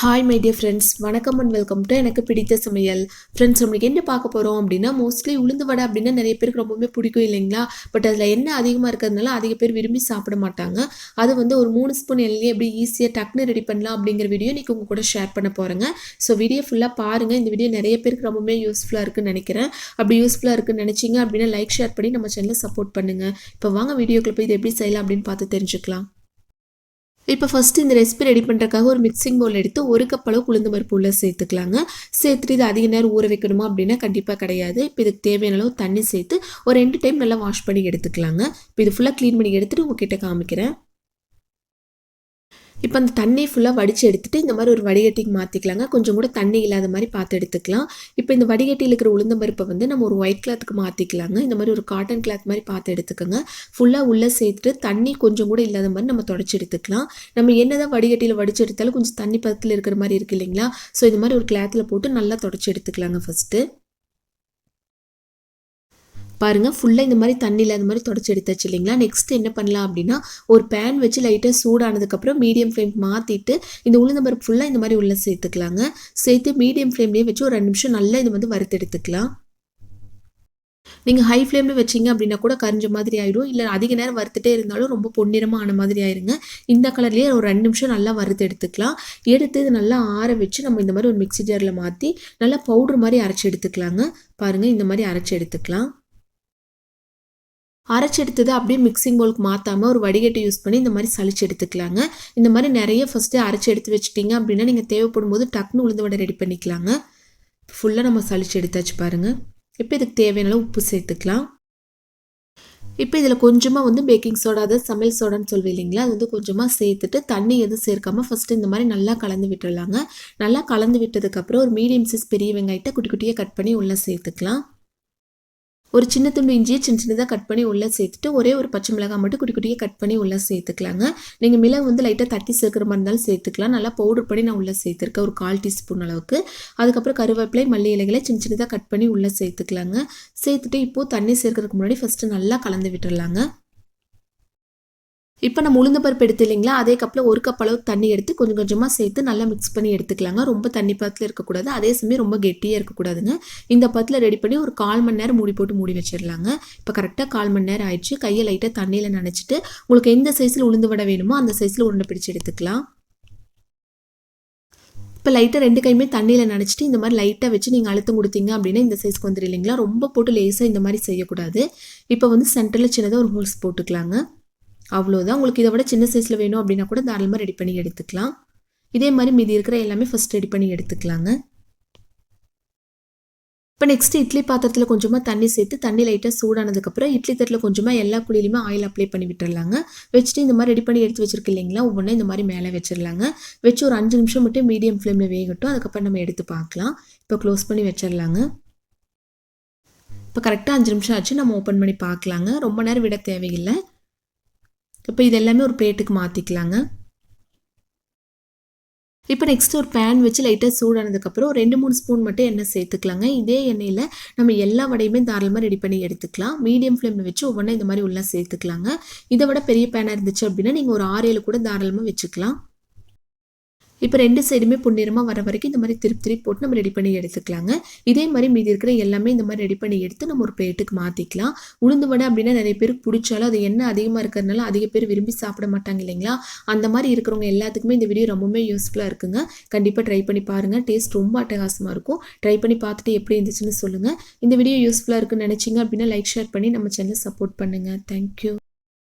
Hi my dear friends வணக்கம் and welcome to எனக்கு பிடித்த சமையல். ஃப்ரெண்ட்ஸ் நம்மளுக்கு என்ன பார்க்க போகிறோம் அப்படின்னா மோஸ்ட்லி உளுந்து வடை அப்படின்னா நிறைய பேருக்கு ரொம்பவுமே பிடிக்கும் இல்லைங்களா? பட் அதில் எண்ணெய் அதிகமாக இருக்கிறதுனால அதிக பேர் விரும்பி சாப்பிட மாட்டாங்க. அது வந்து ஒரு மூணு ஸ்பூன் எண்ணெய் எப்படி ஈஸியாக டக்குன்னு ரெடி பண்ணலாம் அப்படிங்கிற வீடியோ இன்றைக்கி உங்கள் கூட ஷேர் பண்ண போகிறேங்க ஸோ வீடியோ ஃபுல்லாக பாருங்கள் இந்த வீடியோ நிறைய பேருக்கு ரொம்பவுமே யூஸ்ஃபுல்லாக இருக்குன்னு நினைக்கிறேன். அப்படி யூஸ்ஃபுல்லாக இருக்குன்னு நினச்சிங்க அப்படின்னா லைக் ஷேர் பண்ணி நம்ம சேனலை சப்போர்ட் பண்ணுங்கள் இப்போ வாங்க வீடியோக்குள்ள போய் இது எப்படி செய்யலாம் அப்படின்னு பார்த்து தெரிஞ்சுக்கலாம். இப்போ ஃபஸ்ட்டு இந்த ரெசிபி ரெடி பண்ணுறதுக்காக ஒரு மிக்சிங் பவுல் எடுத்து ஒரு கப் அளவு உளுந்து பருப்பு உள்ள சேர்த்துக்கலாங்க. சேர்த்துட்டு இது அதிக நேரம் ஊற வைக்கணுமா அப்படின்னா கண்டிப்பாக கிடையாது. இப்போ இதுக்கு தேவையான அளவு தண்ணி சேர்த்து ஒரு ரெண்டு டைம் நல்லா வாஷ் பண்ணி எடுத்துக்கலாங்க. இப்போ இது ஃபுல்லாக க்ளீன் பண்ணி எடுத்துகிட்டு உங்ககிட்ட காமிக்கிறேன். இப்போ அந்த தண்ணி ஃபுல்லாக வடித்து எடுத்துகிட்டு இந்த மாதிரி ஒரு வடிகட்டிக்கு மாற்றிக்கலாங்க கொஞ்சம் கூட தண்ணி இல்லாத மாதிரி பார்த்து எடுத்துக்கலாம். இப்போ இந்த வடிகட்டியில் இருக்கிற உளுந்தம்பருப்பை வந்து நம்ம ஒரு ஒயிட் கிளாத்துக்கு மாற்றிக்கலாங்க இந்த மாதிரி ஒரு காட்டன் கிளாத் மாதிரி பார்த்து எடுத்துக்கோங்க. ஃபுல்லாக உள்ளே சேர்த்துட்டு தண்ணி கொஞ்சம் கூட இல்லாத மாதிரி நம்ம தொடச்சி எடுத்துக்கலாம். நம்ம என்ன தான் வடிகட்டியில் வடித்து எடுத்தாலும் கொஞ்சம் தண்ணி பக்கத்தில் இருக்கிற மாதிரி இருக்குது இல்லைங்களா? ஸோ இந்த மாதிரி ஒரு கிளாத்தில் போட்டு நல்லா தொடச்சி எடுத்துக்கலாங்க ஃபஸ்ட்டு பாருங்கள் ஃபுல்லாக இந்த மாதிரி தண்ணியில் அந்த மாதிரி தொடச்சி எடுத்தாச்சு இல்லைங்களா? நெக்ஸ்ட் என்ன பண்ணலாம் அப்படின்னா ஒரு பேன் வச்சு லைட்டாக சூடானதுக்கப்புறம் மீடியம் ஃப்ளேம் மாற்றிட்டு இந்த உளுந்தம்பருப்பு ஃபுல்லாக இந்த மாதிரி உள்ளே சேர்த்துக்கலாங்க. சேர்த்து மீடியம் ஃப்ளேம்லேயே வச்சு ஒரு ரெண்டு நிமிஷம் நல்லா இது வந்து வறுத்து எடுத்துக்கலாம். நீங்கள் ஹை ஃப்ளேமில் வச்சிங்க அப்படின்னா கூட கரிஞ்ச மாதிரி ஆயிடும். இல்லை அதிக நேரம் வறுத்துட்டே இருந்தாலும் ரொம்ப பொன்னிறமாக ஆன மாதிரி ஆயிருங்க. இந்த கலர்லேயே ஒரு ரெண்டு நிமிஷம் நல்லா வறுத்து எடுத்துக்கலாம். எடுத்து இது நல்லா ஆற வச்சு நம்ம இந்த மாதிரி ஒரு மிக்சி ஜாரில் மாற்றி நல்லா பவுட்ரு மாதிரி அரைச்சி எடுத்துக்கலாங்க. பாருங்கள் இந்த மாதிரி அரைச்சி எடுத்துக்கலாம். அரைச்செடுத்தது அப்படியே மிக்சிங் பவுலுக்கு மாற்றாமல் ஒரு வடிகட்டி யூஸ் பண்ணி இந்த மாதிரி சளிச்சு எடுத்துக்கலாங்க. இந்த மாதிரி நிறைய ஃபஸ்ட்டு அரைச்சி எடுத்து வச்சுட்டிங்க அப்படின்னா நீங்கள் தேவைப்படும் போது டக்குன்னு உளுந்து வடை ரெடி பண்ணிக்கலாங்க. ஃபுல்லாக நம்ம சளிச்சு எடுத்தாச்சு பாருங்கள் இப்போ இதுக்கு தேவையான உப்பு சேர்த்துக்கலாம். இப்போ இதில் கொஞ்சமாக வந்து பேக்கிங் சோடா அதாவது சமையல் சோடான்னு சொல்லுவேன் இல்லைங்களா அது வந்து கொஞ்சமாக சேர்த்துட்டு தண்ணி எதுவும் சேர்க்காமல் ஃபஸ்ட்டு இந்த மாதிரி நல்லா கலந்து விட்டுடலாங்க நல்லா கலந்து விட்டதுக்கப்புறம் ஒரு மீடியம் சைஸ் பெரிய வெங்காயத்தை குட்டி குட்டியாக கட் பண்ணி உள்ளே சேர்த்துக்கலாம். ஒரு சின்ன துண்டு இஞ்சியை சின்ன சின்னதாக கட் பண்ணி உள்ளே சேர்த்துட்டு ஒரே ஒரு பச்சை மிளகாய் மட்டும் குட்டி குட்டியாக கட் பண்ணி உள்ளே சேர்த்துக்கலாங்க. நீங்கள் மிளகு வந்து லைட்டாக தட்டி சேர்க்குற மாதிரி இருந்தாலும் சேர்த்துக்கலாம். நல்லா பவுடர் பண்ணி நான் உள்ளே சேர்த்துருக்கேன். ஒரு கால் டீஸ்பூன் அளவுக்கு. அதுக்கப்புறம் கருவேப்பிலை மல்லி இலைகளை சின்ன சின்னதாக கட் பண்ணி உள்ளே சேர்த்துக்கலாங்க. சேர்த்துட்டு இப்போது தண்ணி சேர்க்கறதுக்கு முன்னாடி ஃபஸ்ட்டு நல்லா கலந்து விட்டுடலாங்க இப்போ நம்ம உளுந்த பருப்பு எடுத்து இல்லைங்களா அதே கப்பில் ஒரு கப் அளவு தண்ணி எடுத்து கொஞ்சம் கொஞ்சமாக சேர்த்து நல்லா மிக்ஸ் பண்ணி எடுத்துக்கலாங்க. ரொம்ப தண்ணி பத்தில் இருக்கக்கூடாது. அதே சமயம் ரொம்ப கெட்டியாக இருக்கக்கூடாதுங்க. இந்த பத்தில் ரெடி பண்ணி ஒரு கால் மணி நேரம் மூடி போட்டு மூடி வச்சிடலாங்க. இப்போ கரெக்டாக கால் மணி நேரம் ஆயிடுச்சு. கையை லைட்டாக தண்ணியில் நினச்சிட்டு உங்களுக்கு எந்த சைஸில் உளுந்து வடை வேணுமோ அந்த சைஸில் உருண்டை பிடிச்சி எடுத்துக்கலாம். இப்போ லைட்டாக ரெண்டு கையுமே தண்ணியில் நினச்சிட்டு இந்த மாதிரி லைட்டாக வச்சு நீங்கள் அழுத்தம் கொடுத்தீங்க அப்படின்னா இந்த சைஸ்க்கு வந்துடும் இல்லைங்களா? ரொம்ப போட்டு லேஸாக இந்த மாதிரி செய்யக்கூடாது. இப்போ வந்து சென்டரில் சின்னதாக ஒரு ஹோல்ஸ் போட்டுக்கலாங்க. அவ்வளோதான் உங்களுக்கு இதை விட சின்ன சைஸில் வேணும் அப்படின்னா கூட தாராளமாக ரெடி பண்ணி எடுத்துக்கலாம். இதே மாதிரி மீதி இருக்கிற எல்லாமே ஃபஸ்ட் ரெடி பண்ணி எடுத்துக்கலாங்க. இப்போ நெக்ஸ்ட் இட்லி பாத்திரத்தில் கொஞ்சமாக தண்ணி சேர்த்து தண்ணி லைட்டாக சூடானதுக்கப்புறம் இட்லி தட்டில் கொஞ்சமாக எல்லா குழியிலுமே ஆயில் அப்ளை பண்ணி விட்டுறலாங்க. வச்சுட்டு இந்த மாதிரி ரெடி பண்ணி எடுத்து வச்சிருக்கு இல்லைங்களா ஒவ்வொன்றும் இந்த மாதிரி மேலே வச்சிடலாங்க வச்சு ஒரு அஞ்சு நிமிஷம் மட்டும் மீடியம் ஃப்ளேமில் வேகட்டும் அதுக்கப்புறம் நம்ம எடுத்து பார்க்கலாம். இப்போ க்ளோஸ் பண்ணி வச்சிடலாங்க இப்போ கரெக்டாக அஞ்சு நிமிஷம் ஆச்சு நம்ம ஓப்பன் பண்ணி பார்க்கலாங்க. ரொம்ப நேரம் விட தேவையில்லை. இப்போ இது எல்லாமே ஒரு பிளேட்டுக்கு மாற்றிக்கலாங்க இப்போ நெக்ஸ்ட் ஒரு பேன் வச்சு லைட்டாக சூடானதுக்கப்புறம் ரெண்டு மூணு ஸ்பூன் மட்டும் எண்ணெய் சேர்த்துக்கலாங்க. இதே எண்ணெயில் நம்ம எல்லா வடையுமே தாராளமாக ரெடி பண்ணி எடுத்துக்கலாம். மீடியம் ஃப்ளேமில் வச்சு ஒவ்வொன்றா இந்த மாதிரி உள்ளே சேர்த்துக்கலாங்க. இதை விட பெரிய பேனாக இருந்துச்சு அப்படின்னா நீங்கள் ஒரு ஆறு ஏழு கூட தாராளமாக வச்சுக்கலாம். இப்போ ரெண்டு சைடுமே பொன்னிறமாக வர வரைக்கும் இந்த மாதிரி திருப்பி திருப்பி போட்டு நம்ம ரெடி பண்ணி எடுத்துக்கலாங்க. இதே மாதிரி மீதி இருக்கிற எல்லாமே இந்த மாதிரி ரெடி பண்ணி எடுத்து நம்ம ஒரு பிளேட்டுக்கு மாற்றிக்கலாம் உளுந்து வடை அப்படின்னா நிறைய பேருக்கு பிடிச்சாலும் அது என்ன அதிகமாக இருக்கிறதுனால அதிக பேர் விரும்பி சாப்பிட மாட்டாங்க இல்லைங்களா? அந்த மாதிரி இருக்கிறவங்க எல்லாத்துக்குமே இந்த வீடியோ ரொம்பவுமே யூஸ்ஃபுல்லாக இருக்குங்க. கண்டிப்பாக ட்ரை பண்ணி பாருங்கள் டேஸ்ட் ரொம்ப அட்டகாசமாக இருக்கும். ட்ரை பண்ணி பார்த்துட்டு எப்படி இருந்துச்சுன்னு சொல்லுங்கள் இந்த வீடியோ யூஸ்ஃபுல்லாக இருக்குன்னு நினச்சிங்க அப்படின்னா லைக் ஷேர் பண்ணி நம்ம சேனலை சப்போர்ட் பண்ணுங்கள் தேங்க்யூ